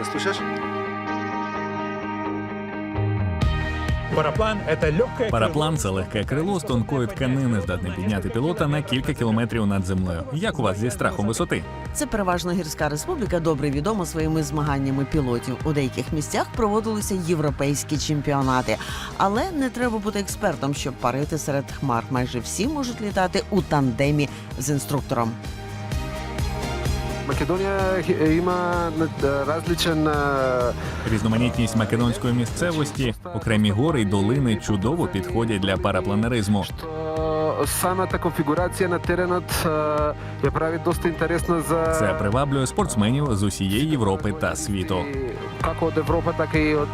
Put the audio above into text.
Ме слушаш? Параплан – это легкое Параплан це легке крило з тонкої тканини, здатне підняти пілота на кілька кілометрів над землею. Як у вас зі страхом висоти? Це переважно гірська республіка, добре відома своїми змаганнями пілотів. У деяких місцях проводилися європейські чемпіонати. Але не треба бути експертом, щоб парити серед хмар. Майже всі можуть літати у тандемі з інструктором. Македонија хи- има е, различен е, Різноманітність македонської місцевості, окремі гори й долини чудово підходять для парапланеризму. што самата конфигурација на теренот е, ја прави доста интересна за Це приваблює спортсменів з усієї Європи та світу. и како од Европа, така и од